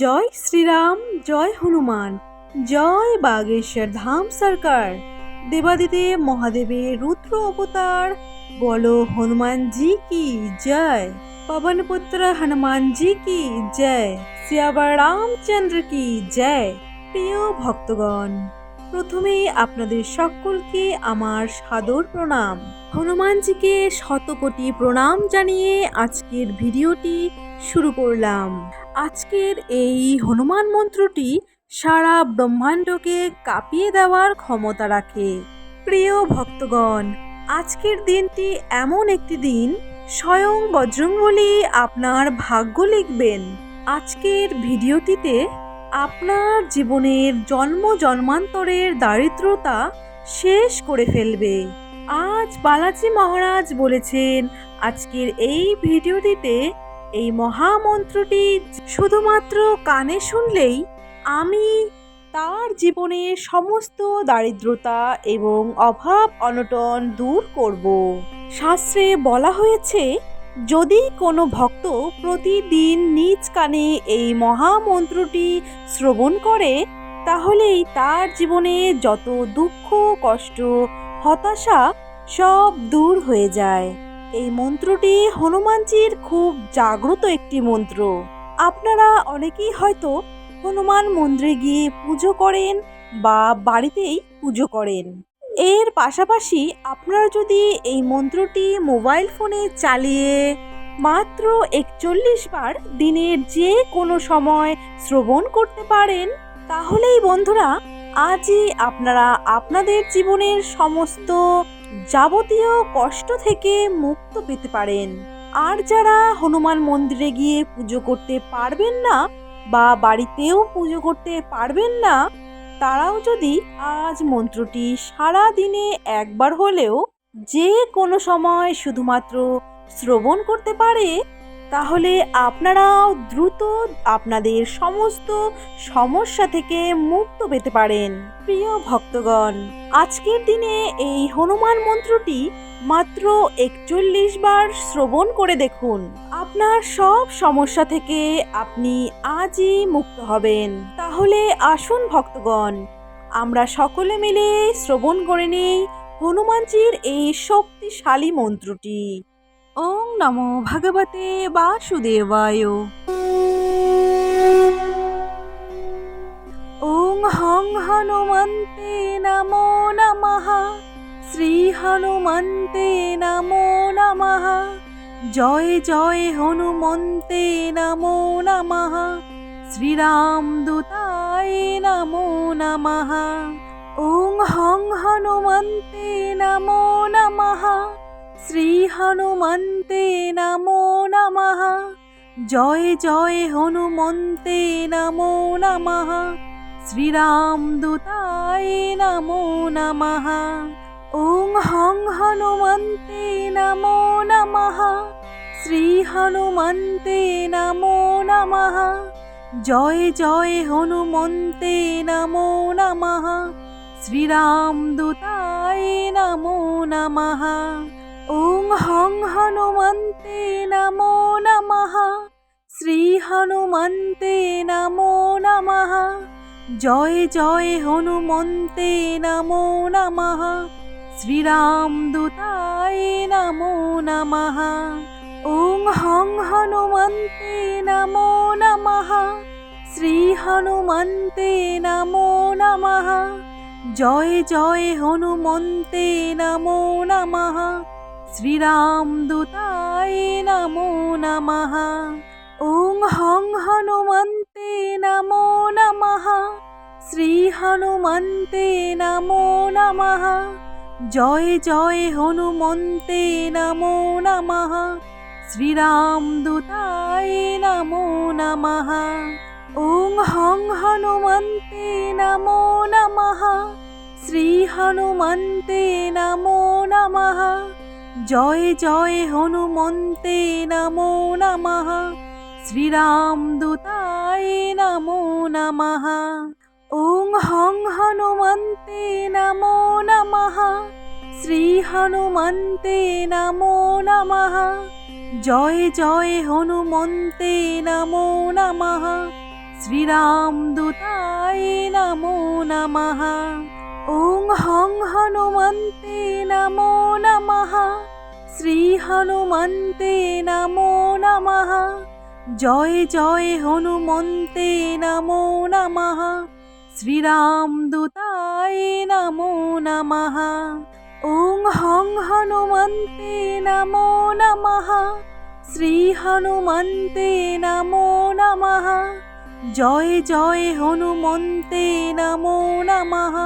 জয় শ্রীরাম, জয় হনুমান, জয় বাগেশ্বর ধাম সরকার। দেবাদিদেব মহাদেবের রুদ্র অবতার, বলো হনুমান জি কি জয়? পবন পুত্র হনুমান জি কি জয়? সিয়াবার রামচন্দ্র কি জয়? প্রিয় ভক্তগণ প্রথমে আপনাদের সকলকে আমার সাদর প্রণাম। হনুমানজিকে শতকোটি প্রণাম জানিয়ে আজকের ভিডিওটি শুরু করলাম। আজকের এই হনুমান মন্ত্রটি সারা ব্রহ্মাণ্ডকে কাঁপিয়ে দেওয়ার ক্ষমতা রাখে। প্রিয় ভক্তগণ, আজকের দিনটি এমন একটি দিন, স্বয়ং বজরংবলী আপনার ভাগ্য লিখবেন। আজকের ভিডিওটিতে আপনার জীবনের জন্ম জন্মান্তরের দারিদ্রতা শেষ করে ফেলবে। আজ বালাজি মহারাজ বলেছেন, আজকের এই ভিডিওটিতে এই মহামন্ত্রটি শুধুমাত্র কানে শুনলেই আমি তার জীবনের সমস্ত দারিদ্রতা এবং অভাব অনটন দূর করব। শাস্ত্রে বলা হয়েছে, যদি কোনো ভক্ত প্রতিদিন নিজ কানে এই মহামন্ত্রটি শ্রবণ করে, তাহলেই তার জীবনে যত দুঃখ, কষ্ট, হতাশা সব দূর হয়ে যায়। এই মন্ত্রটি হনুমানজির খুব জাগ্রত একটি মন্ত্র। আপনারা অনেকেই হয়তো হনুমান মন্দিরে গিয়ে পুজো করেন বা বাড়িতেই পুজো করেন। এর পাশাপাশি আপনারা যদি এই মন্ত্রটি মোবাইল ফোনে চালিয়ে মাত্র একচল্লিশ বার দিনের যে কোনো সময় শ্রবণ করতে পারেন, তাহলেই বন্ধুরা, আজই আপনারা আপনাদের জীবনের সমস্ত যাবতীয় কষ্ট থেকে মুক্ত পেতে পারেন। আর যারা হনুমান মন্দিরে গিয়ে পুজো করতে পারবেন না বা বাড়িতেও পুজো করতে পারবেন না, তারাও যদি আজ মন্ত্রটি সারা দিনে একবার হলেও যে কোনো সময় শুধুমাত্র শ্রবণ করতে পারে তাহলে আপনারাও দ্রুত আপনাদের সমস্ত সমস্যা থেকে মুক্ত পেতে পারেন, প্রিয় ভক্তগণ। আজকের দিনে এই হনুমান মন্ত্রটি মাত্র একচল্লিশ বার শ্রবণ করে দেখুন। আপনার সব সমস্যা থেকে আপনি আজই মুক্ত হবেন। তাহলে আসুন ভক্তগণ, আমরা সকলে মিলে শ্রবণ করে নেই হনুমানজির এই শক্তিশালী মন্ত্রটি। ওং নমো ভগবতে বাসুদেবায়। ওং হং হনুমন্তে নমো নমঃ। শ্রী হনুমন্তে নমো নমঃ। জয় জয় হনুমন্তে নমো নমঃ। শ্রীরাম দূতায় নমো নমঃ। ওং হং হনুমন্তে নমো নমঃ। শ্রী হনুমন্তে নমো নমঃ। জয় জয় হনুমন্তে নমো নমঃ। শ্রীরাম দূতায় নমো নমঃ। ওং হং হনুমন্তে নমো নমঃ। শ্রী হনুমন্তে নমো নমঃ। জয় জয় হনুমন্তে নমো নমঃ। শ্রীরাম দূতায় নমো নমঃ। ওং হং হনুমন্তে নমো নমঃ শ্রী হনুমন্তে নমো নমঃ জয় জয় হনুমন্তে নমো নমঃ শ্রীরাম দূতায় নমো নমঃ ওং হং হনুমন্তে নমো নমঃ শ্রী হনুমন্তে নমো নমঃ জয় জয় হনুমন্তে নমো নমঃ শ্রীরাম দূতায় নমো নমঃ। ওং হং হনুমন্তে নমো নমঃ। শ্রী হনুমন্তে নমো নমঃ। জয় জয় হনুমন্তে নমো নমঃ। শ্রীরাম দূতায় নমো নমঃ। ওং হং হনুমন্তে নমো নমঃ। শ্রী হনুমন্তে নমো নমঃ। জয় জয় হনুমন্তে নমো নমঃ। শ্রীরাম দূতায় নমো নমঃ। ওং হং হনুমন্তে নমো নমঃ। শ্রী হনুমন্তে নমো নমঃ। জয় জয় হনুমন্তে নমো নমঃ। শ্রীরামদূতায় নমো নমঃ। ওং হং হনুমন্তে নমো নমঃ। শ্রী হনুমন্তে নমো নমঃ। জয় জয় হনুমন্তে নমো নমঃ। শ্রীরামদূতায় নমো নমঃ। ওং হং হনুমন্তে নমো নমঃ। শ্রী হনুমন্তে নমো নমঃ। জয় জয় হনুমন্তে নমো নমঃ।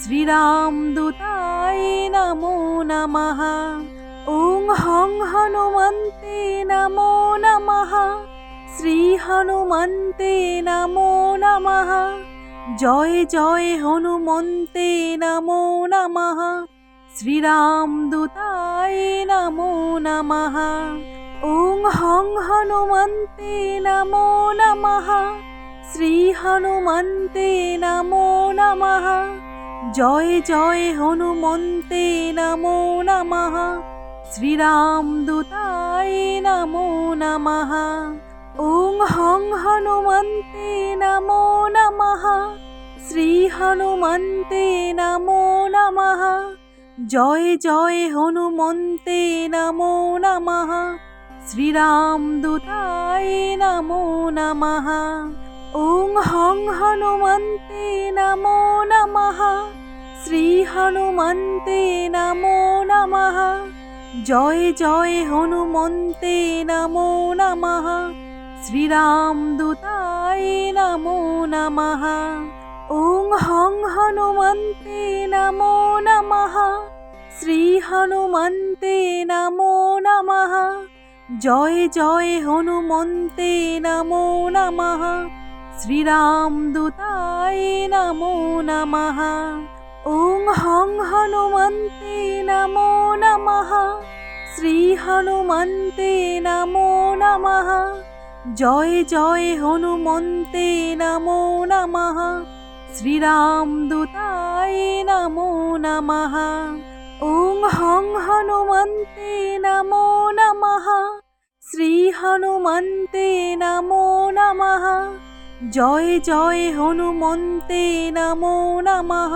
শ্রীরামদূতায় নমো নমঃ। ওং হং হনুমন্তে নমো নমঃ শ্রী হনুমন্তে নমো নমঃ জয় জয় হনুমন্তে নমো নমঃ শ্রীরামদূতায় নমো নমঃ ওং হং হনুমন্তে নমো নমঃ শ্রী হনুমন্তে নমো নমঃ জয় জয় হনুমন্তে নমো নমঃ শ্রীরামদূতায় নমো নমঃ। ওং হং হনুমন্তে নমো নমঃ। শ্রী হনুমন্তে নমো নমঃ। জয় জয় হনুমন্তে নমো নমঃ। শ্রীরামদূতায় নমো নমঃ। ওং হং হনুমন্তে নমো নমঃ। শ্রী হনুমন্তে নমো নমঃ। জয় জয় হনুমন্তে নমো নমঃ। শ্রীরামদূতায় নমো নমঃ। ওং হং হনুমন্তে নমো নমঃ। শ্রী হনুমন্তে নমো নমঃ। জয় জয় হনুমন্তে নমো নমঃ। শ্রীরামদূতায় নমো নমঃ। ওং হং হনুমন্তে নমো নমঃ শ্রী হনুমন্তে নমো নমঃ জয় জয় হনুমন্তে নমো নমঃ শ্রীরামদূতায় নমো নমঃ ওং হং হনুমন্তে নমো নমঃ শ্রী হনুমন্তে নমো নমঃ জয় জয় হনুমন্তে নমো নমঃ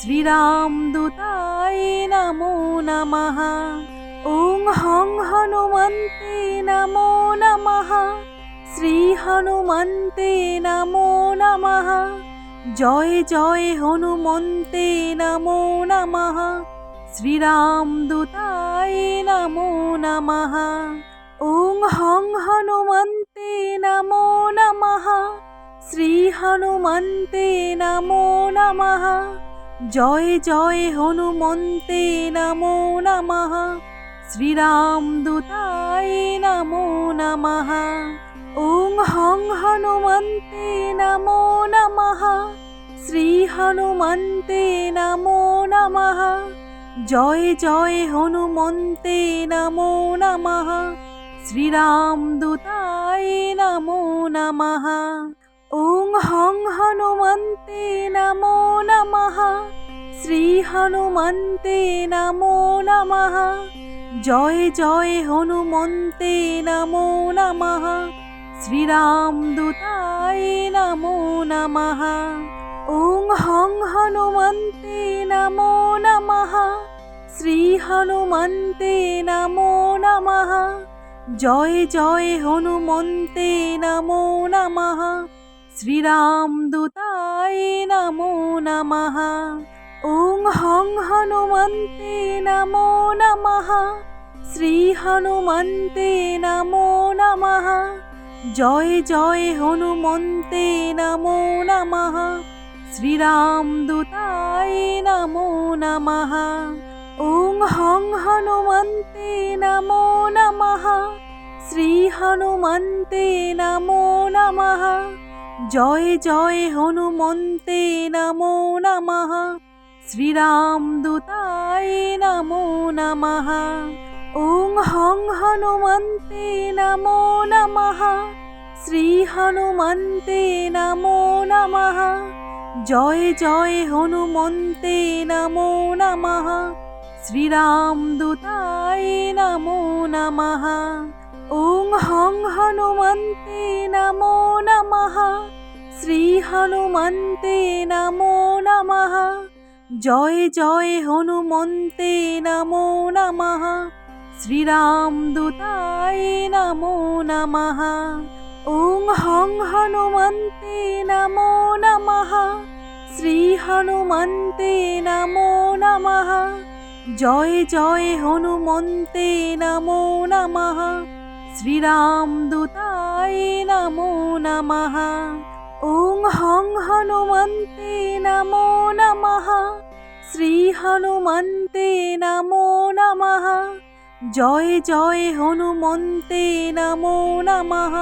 শ্রীরামদূতায় নমো নমঃ। ওং হং হনুমন্তে নমো নমঃ। শ্রী হনুমন্তে নমো নমঃ। জয় জয় হনুমন্তে নমো নমঃ। শ্রীরামদূতায় নমো নমঃ। ওং হং হনুমন্তে নমো নমঃ। শ্রী হনুমন্তে নমো নমঃ। জয় জয় হনুমন্তে নমো নমঃ। শ্রীরামদূতায় নমো নমঃ। ওং হং হনুমন্তে নমো নমঃ। শ্রী হনুমন্তে নমো নমঃ। জয় জয় হনুমন্তে নমো নমঃ। শ্রীরামদূতায় নমো নমঃ। ওং হং হনুমন্তে নমো নমঃ শ্রী হনুমন্তে নমো নমঃ। জয় জয় হনুমন্তে নমো নমঃ। শ্রীরামদূতায় নমো নমঃ। ওং হং হনুমন্তে নমো নমঃ। শ্রী হনুমন্তে নমো নমঃ। জয় জয় হনুমন্তে নমো নমঃ। শ্রীরামদূতায় নমো নমঃ। ওং হং হনুমন্তে নমো নমঃ শ্রী হনুমন্তে নমো নমঃ জয় জয় হনুমন্তে নমো নমঃ শ্রীরামদূতায় নমো নমঃ ওং হং হনুমন্তে নমো নমঃ শ্রী হনুমন্তে নমো নমঃ জয় জয় হনুমন্তে নমো নমঃ শ্রীরামদূতায় নমো নমঃ। ওং হং হনুমন্তে নমো নমঃ। শ্রী হনুমন্তে নমো নমঃ। জয় জয় হনুমন্তে নমো নমঃ। শ্রীরামদূতায় নমো নমঃ। ওং হং হনুমন্তে নমো নমঃ। শ্রী হনুমন্তে নমো নমঃ। জয় জয় হনুমন্তে নমো নমঃ। শ্রীরাম দূতায় নমো নমঃ। ওং হং হনুমন্তে নমো নমঃ। শ্রী হনুমন্তে নমো নমঃ। জয় জয় হনুমন্তে নমো নমঃ। শ্রীরাম দূতায় নমো নমঃ। ওং হং হনুমন্তে নমো নমঃ। শ্রী হনুমন্তে নমো নমঃ। জয় জয় হনুমন্তে নমো নমঃ।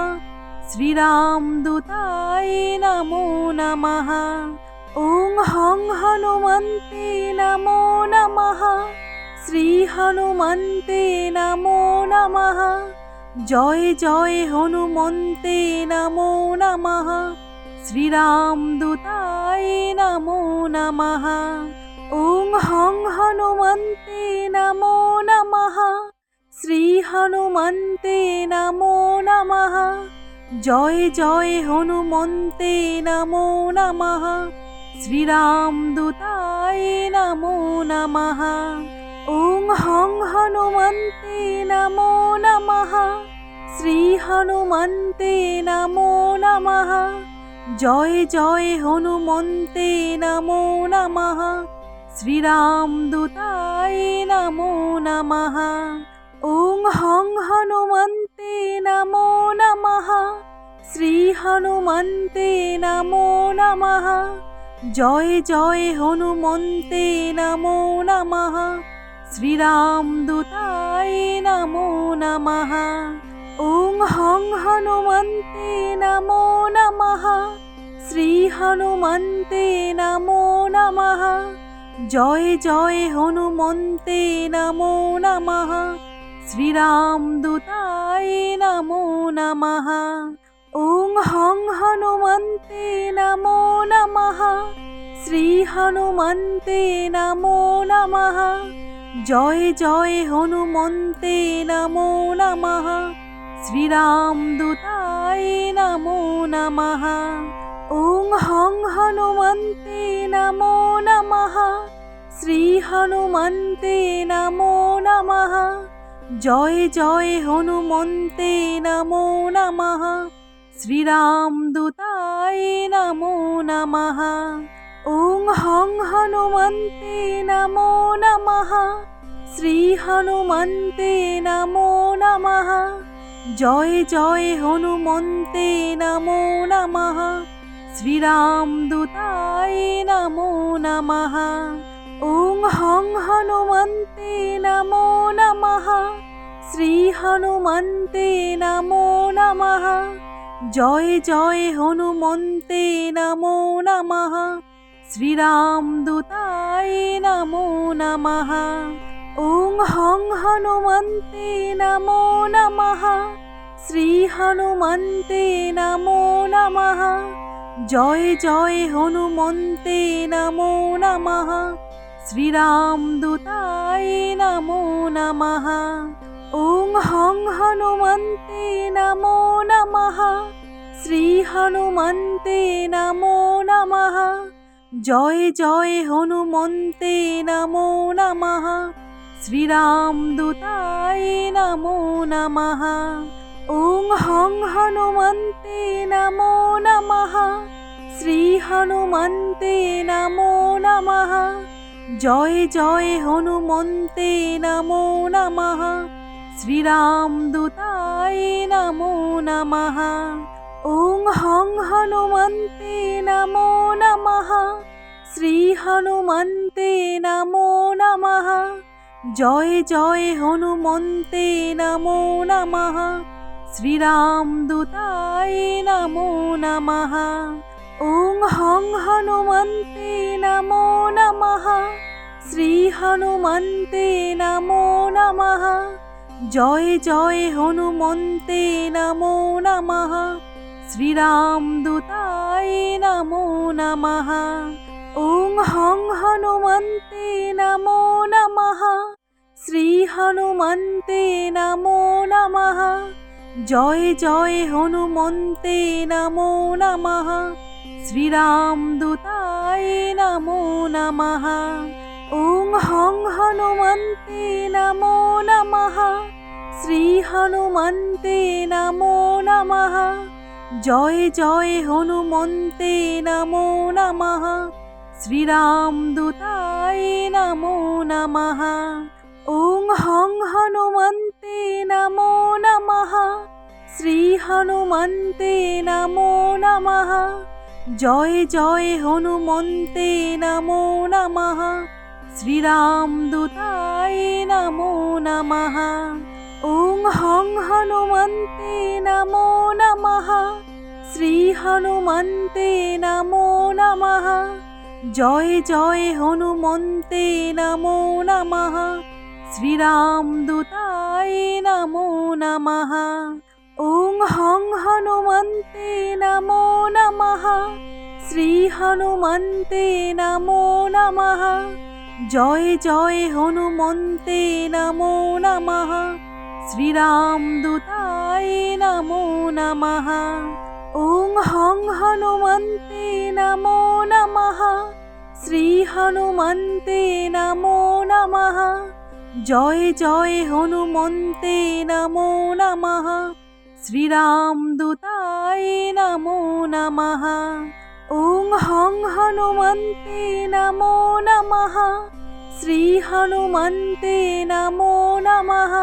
শ্রীরাম দূতায় নমো নমঃ। ওং হং হনুমন্তে নমো নমঃ। শ্রী হনুমন্তে নমো নমঃ। জয় জয় হনুমন্তে নমো নমঃ। শ্রীরাম দূতায় নমো নমঃ। ওং হং হনুমন্তে নমো নমঃ। শ্রী হনুমন্তে নমো নমঃ। জয় জয় হনুমন্তে নমো নমঃ। শ্রীরাম দূতায় নমো নমঃ। ওং হং হনুমন্তে নমো নমঃ। শ্রী হনুমন্তে নমো নমঃ। জয় জয় হনুমন্তে নমো নমঃ। শ্রীরাম দূতায় নমো নমঃ। ওং হং হনুমন্তে নমো নমঃ। শ্রী হনুমন্তে নমো নমঃ। জয় জয় হনুমন্তে নমো নমঃ। শ্রীরাম দূতায় নমো নমঃ। ওং হং হনুমন্তে নমো শ্রী হনুমন্তে নমো নমঃ। জয় জয় হনুমন্তে নমো নমঃ। শ্রীরাম দূতায় নমো নমঃ। ওং হং হনুমন্তে নমো নমঃ। শ্রী হনুমন্তে নমো নমঃ। জয় জয় হনুমন্তে নমো নমঃ। শ্রীরাম দূতায় নমো নমঃ। ওং হং হনুমন্তে নমো নমঃ। শ্রী হনুমন্তে নমো নমঃ। জয় জয় হনুমন্তে নমো নমঃ। শ্রীরাম দূতায় নমো নমঃ। ওং হং হনুমন্তে নমো নমঃ। শ্রী হনুমন্তে নমো নমঃ। জয় জয় হনুমন্তে নমো নমঃ। শ্রীরাম দূতায় নমো নমঃ। ওং হং হনুমন্তে নমো নমঃ। শ্রী হনুমন্তে নমো নমঃ। জয় জয় হনুমন্তে নমো নমঃ। শ্রীরাম দূতায় নমো নমঃ। ওং হং হনুমন্তে নমো নমঃ। শ্রী হনুমন্তে নমো নমঃ। জয় জয় হনুমন্তে নমো নমঃ। শ্রীরাম দূতায় নমো নমঃ। ওং হং হনুমন্তে নমো নমঃ। শ্রী হনুমন্তে নমো নমঃ। জয় জয় হনুমন্তে নমো নমঃ। শ্রীরাম দূতায় নমো নমঃ। ওং হং হনুমন্তে নমো নমঃ শ্রী হনুমন্তে নমো নমঃ জয় জয় হনুমন্তে নমো নমঃ শ্রীরাম দূতায় নমো নমঃ ওং হং হনুমন্তে নমো নমঃ শ্রী হনুমন্তে নমো নমঃ জয় জয় হনুমন্তে নমো নমঃ শ্রীরাম দূতায় নমো নমঃ। ওং হং হনুমন্তে নমো নমঃ। শ্রী হনুমন্তে নমো নমঃ। জয় জয় হনুমন্তে নমো নমঃ। শ্রীরাম দূতায় নমো নমঃ। ওং হং হনুমন্তে নমো নমঃ। শ্রী হনুমন্তে নমো নমঃ। জয় জয় হনুমন্তে নমো নমঃ। শ্রীরাম দূতায় নমো নমঃ। ওং হং হনুমন্তে নমো নমঃ। শ্রী হনুমন্তে নমো নমঃ। জয় জয় হনুমন্তে নমো নমঃ। শ্রীরাম দূতায় নমো নমঃ। ওং হং হনুমন্তে নমো নমঃ শ্রী হনুমন্তে নমো নমঃ। জয় জয় হনুমন্তে নমো নমঃ। শ্রীরাম দূতায় নমো নমঃ। ওং হং হনুমন্তে নমো নমঃ। শ্রী হনুমন্তে নমো নমঃ। জয় জয় হনুমন্তে নমো নমঃ। শ্রীরাম দূতায় নমো নমঃ। ওং হং হনুমন্তে নমো নমঃ শ্রী হনুমন্তে নমো নমঃ জয় জয় হনুমন্তে নমো নমঃ শ্রীরাম দূতায় নমো নমঃ ওং হং হনুমন্তে নমো নমঃ শ্রী হনুমন্তে নমো নমঃ জয় জয় হনুমন্তে নমো নমঃ শ্রীরাম দূতায় নমো নমঃ। ওং হং হনুমন্তে নমো নমঃ। শ্রী হনুমন্তে নমো নমঃ।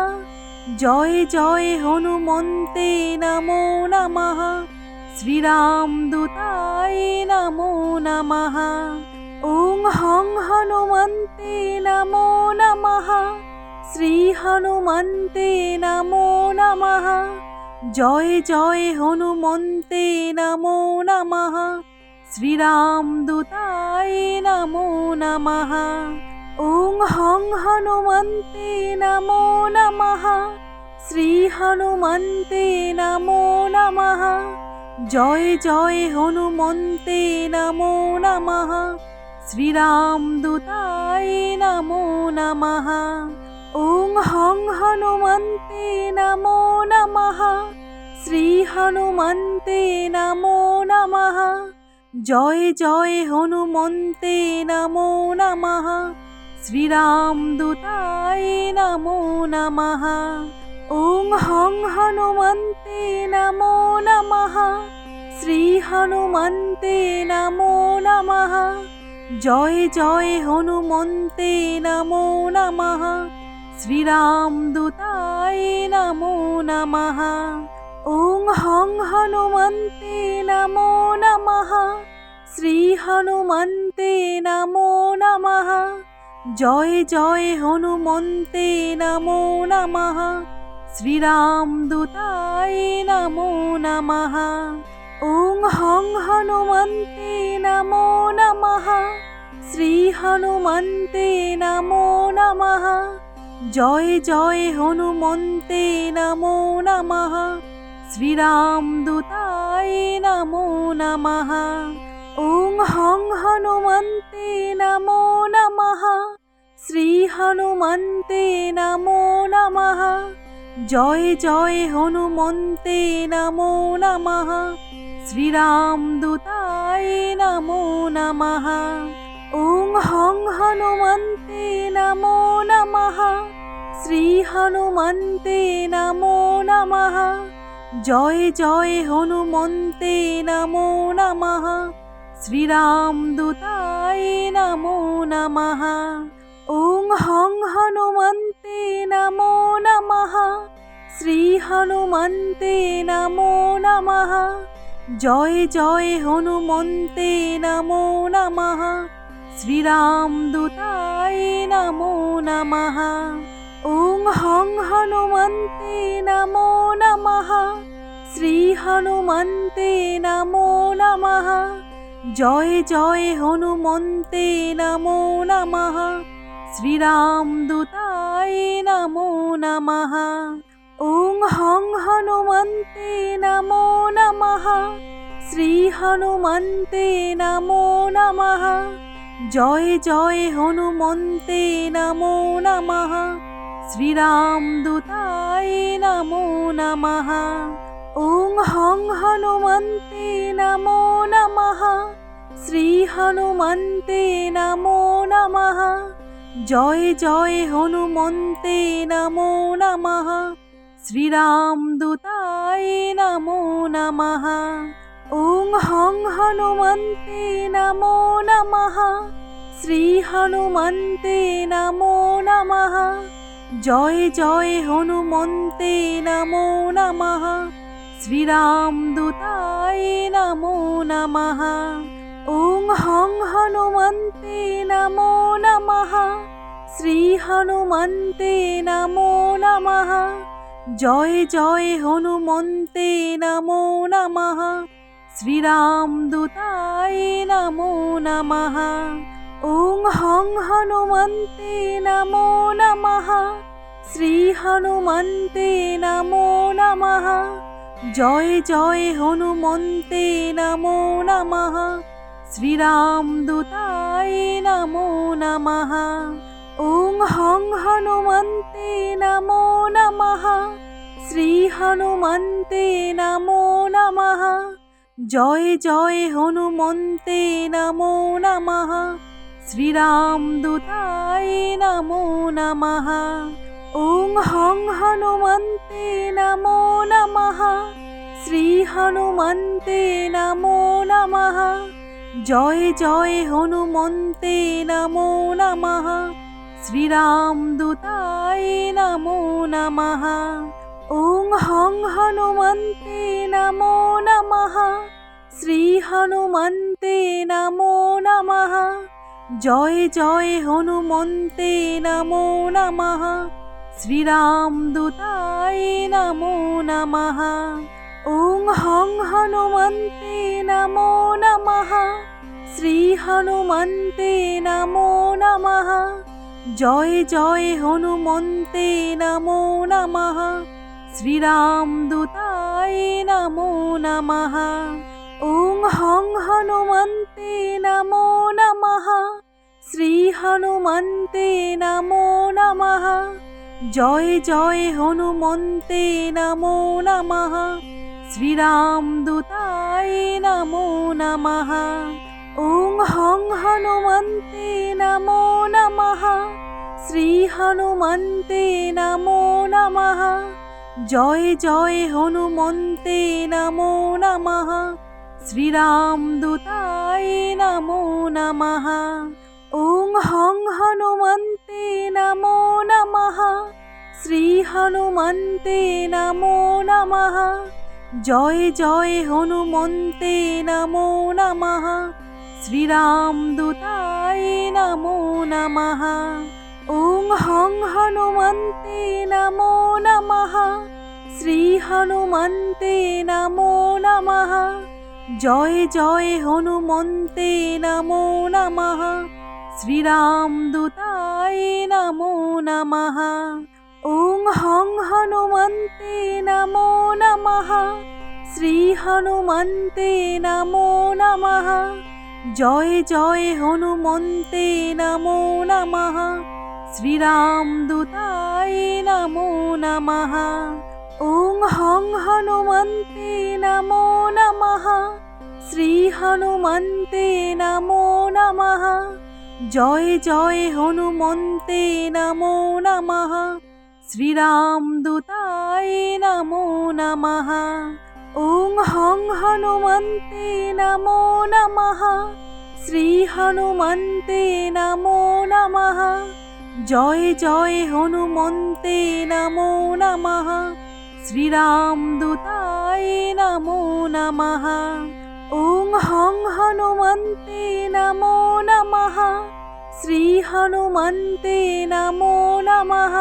জয় জয় হনুমন্তে নমো নমঃ। শ্রীরাম দূতায় নমো নমঃ। ওং হং হনুমন্তে নমো নমঃ। শ্রী হনুমন্তে নমো নমঃ। জয় জয় হনুমন্তে নমো নমঃ। শ্রীরাম দূতায় নমো নমঃ। ওং হং হনুমন্তে নমো নমঃ। শ্রী হনুমন্তে নমো নমঃ। জয় জয় হনুমন্তে নমো নমঃ। শ্রীরাম দূতায় নমো নমঃ। ওং হং হনুমন্তে নমো নমঃ। শ্রী হনুমন্তে নমো নমঃ। জয় জয় হনুমন্তে নমো নমঃ। শ্রীরাম দূতায় নমো নমঃ। ওং হং হনুমন্তে নমো নমঃ। শ্রী হনুমন্তে নমো নমঃ। জয় জয় হনুমন্তে নমো নমঃ। শ্রীরাম দূতায় নমো নমঃ। ওং হং হনুমন্তে নমো নমঃ শ্রী হনুমন্তে নমো নমঃ জয় জয় হনুমন্তে নমো নমঃ শ্রীরাম দূতায় নমো নমঃ ওং হং হনুমন্তে নমো নমঃ শ্রী হনুমন্তে নমো নমঃ জয় জয় হনুমন্তে নমো নমঃ শ্রীরাম দূতায় নমো নমঃ। ওং হং হনুমন্তে নমো নমঃ। শ্রী হনুমন্তে নমো নমঃ। জয় জয় হনুমন্তে নমো নমঃ। শ্রীরাম দূতায় নমো নমঃ। ওং হং হনুমন্তে নমো নমঃ। শ্রী হনুমন্তে নমো নমঃ। জয় জয় হনুমন্তে নমো নমঃ। শ্রীরাম দূতায় নমো নমঃ। ওং হং হনুমন্তে নমো নমঃ। শ্রী হনুমন্তে নমো নমঃ। জয় জয় হনুমন্তে নমো নমঃ। শ্রীরাম দূতায় নমো নমঃ। ওং হং হনুমন্তে নমো নমঃ। শ্রী হনুমন্তে নমো নমঃ। জয় জয় হনুমন্তে নমো নমঃ। শ্রীরাম দূতায় নমো নমঃ। ওং হং হনুমন্তে নমো নমঃ। শ্রী হনুমন্তে নমো নমঃ। জয় জয় হনুমন্তে নমো নমঃ। শ্রীরামদূতায় নমো নমঃ। ওং হং হনুমন্তে নমো নমঃ। শ্রী হনুমন্তে নমো নমঃ। জয় জয় হনুমন্তে নমো নমঃ। শ্রীরামদূতায় নমো নমঃ। ওং হং হনুমন্তে নমো নমঃ। শ্রী হনুমন্তে নমো নমঃ। জয় জয় হনুমন্তে নমো নমঃ। শ্রীরামদূতায় নমো নমঃ। ওং হং হনুমন্তে নমো নমঃ। শ্রী হনুমন্তে নমো নমঃ। জয় জয় হনুমন্তে নমো নমঃ। শ্রীরামদূতায় নমো নমঃ। ওং হং হনুমন্তে নমো নমঃ শ্রী হনুমন্তে নমো নমঃ জয় জয় হনুমন্তে নমো নমঃ শ্রীরামদূতায় নমো নমঃ ওং হং হনুমন্তে নমো নমঃ শ্রী হনুমন্তে নমো নমঃ জয় জয় হনুমন্তে নমো নমঃ শ্রীরামদূতায় নমো নমঃ। ওং হং হনুমন্তে নমো নমঃ। শ্রী হনুমন্তে নমো নমঃ। জয় জয় হনুমন্তে নমো নমঃ। শ্রীরামদূতায় নমো নমঃ। ওং হং হনুমন্তে নমো নমঃ। শ্রী হনুমন্তে নমো নমঃ। জয় জয় হনুমন্তে নমো নমঃ। শ্রীরামদূতায় নমো নমঃ। ওং হং হনুমন্তে নমো নমঃ। শ্রী হনুমন্তে নমো নমঃ। জয় জয় হনুমন্তে নমো নমঃ। শ্রীরামদূতায় নমো নমঃ। ওং হং হনুমন্তে নমো নমঃ শ্রী হনুমন্তে নমো নমঃ জয় জয় হনুমন্তে নমো নমঃ শ্রীরাম দূতায় নমো নমঃ ওং হং হনুমন্তে নমো নমঃ শ্রী হনুমন্তে নমো নমঃ জয় জয় হনুমন্তে নমো নমঃ শ্রীরামদূতায় নমো নমঃ। ওং হং হনুমন্তে নমো নমঃ। শ্রী হনুমন্তে নমো নমঃ। জয় জয় হনুমন্তে নমো নমঃ। শ্রীরামদূতায় নমো নমঃ। ওং হং হনুমন্তে নমো নমঃ। শ্রী হনুমন্তে নমো নমঃ। জয় জয় হনুমন্তে নমো নমঃ। শ্রীরামদূতায় নমো নমঃ। ওং হং হনুমন্তে নমো নমঃ। শ্রী হনুমন্তে নমো নমঃ। জয় জয় হনুমন্তে নমো নমঃ। শ্রীরামদূতায় নমো নমঃ। ওং হং হনুমন্তে নমো নমঃ শ্রী হনুমন্তে নমো নমঃ জয় জয় হনুমন্তে নমো নমঃ শ্রীরামদূতায় নমো নমঃ ওং হং হনুমন্তে নমো নমঃ শ্রী হনুমন্তে নমো নমঃ জয় জয় হনুমন্তে নমো নমঃ শ্রীরামদূতায় নমো নমঃ। ওং হং হনুমন্তে নমো নমঃ। শ্রী হনুমন্তে নমো নমঃ।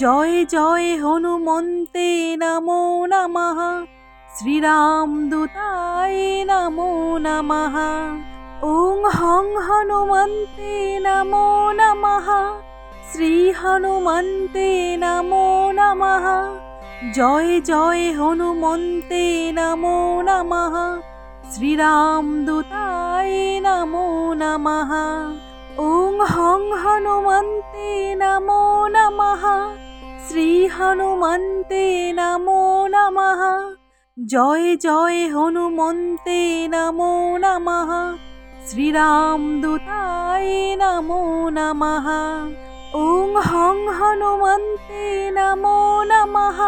জয় জয় হনুমন্তে নমো নমঃ। শ্রীরামদূতায় নমো নমঃ। ওং হং হনুমন্তে নমো নমঃ। শ্রী হনুমন্তে নমো নমঃ। জয় জয় হনুমন্তে নমো নমঃ। শ্রীরামদূতায় নমো নমঃ। ওং হং হনুমন্তে নমো নমঃ। শ্রী হনুমন্তে নমো নমঃ। জয় জয় হনুমন্তে নমো নমঃ। শ্রীরাম দূতায় নমো নমঃ। ওং হং হনুমন্তে নমো নমঃ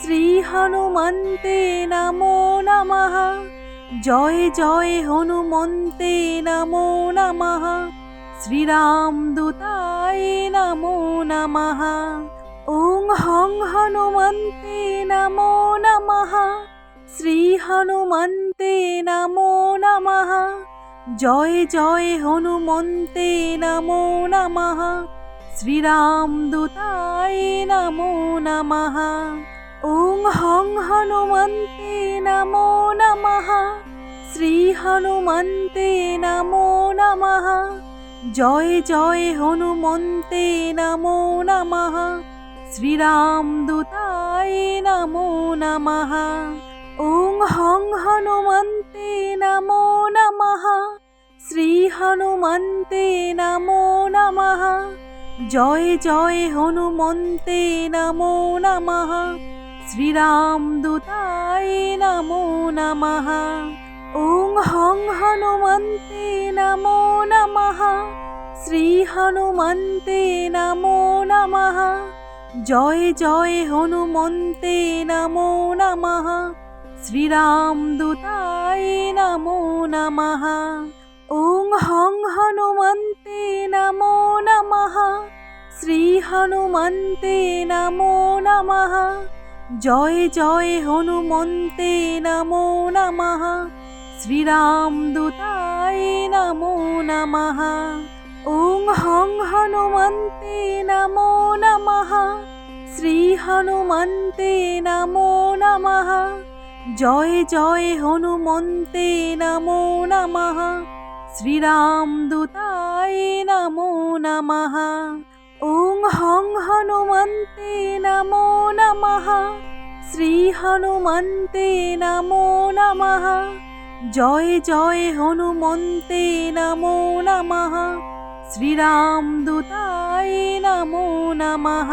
শ্রী হনুমন্তে নমো নমঃ জয় জয় হনুমন্তে নমো নমঃ শ্রীরাম দূতায় নমো নমঃ ওং হং হনুমন্তে নমো নমঃ শ্রী হনুমন্তে নমো নমঃ জয় জয় হনুমন্তে নমো নমঃ শ্রীরাম দূতায় নমো নমঃ। ওং হং হনুমন্তে নমো নমঃ। শ্রী হনুমন্তে নমো নমঃ। জয় জয় হনুমন্তে নমো নমঃ। শ্রীরাম দূতায় নমো নমঃ। ওং হং হনুমন্তে নমো নমঃ। শ্রী হনুমন্তে নমো নমঃ। জয় জয় হনুমন্তে নমো নমঃ। শ্রীরাম দূতায় নমো নমঃ। ওং হং হনুমন্তে নমো নমঃ। শ্রী হনুমন্তে নমো নমঃ। জয় জয় হনুমন্তে নমো নমঃ। শ্রীরাম দূতায় নমো নমঃ। শ্রী হনুমন্তে নমো নমঃ। জয় জয় হনুমন্তে নমো নমঃ। শ্রীরাম দূতায় নমো নমঃ। ওং হং হনুমন্তে নমো নমঃ। শ্রী হনুমন্তে নমো নমঃ। জয় জয় হনুমন্তে নমো নমঃ। শ্রীরাম দূতায় নমো নমঃ। ওং হং হনুমন্তে নমো নমঃ শ্রী হনুমন্তে নমো নমঃ জয় জয় হনুমন্তে নমো নমঃ শ্রীরাম দূতায় নমো নমঃ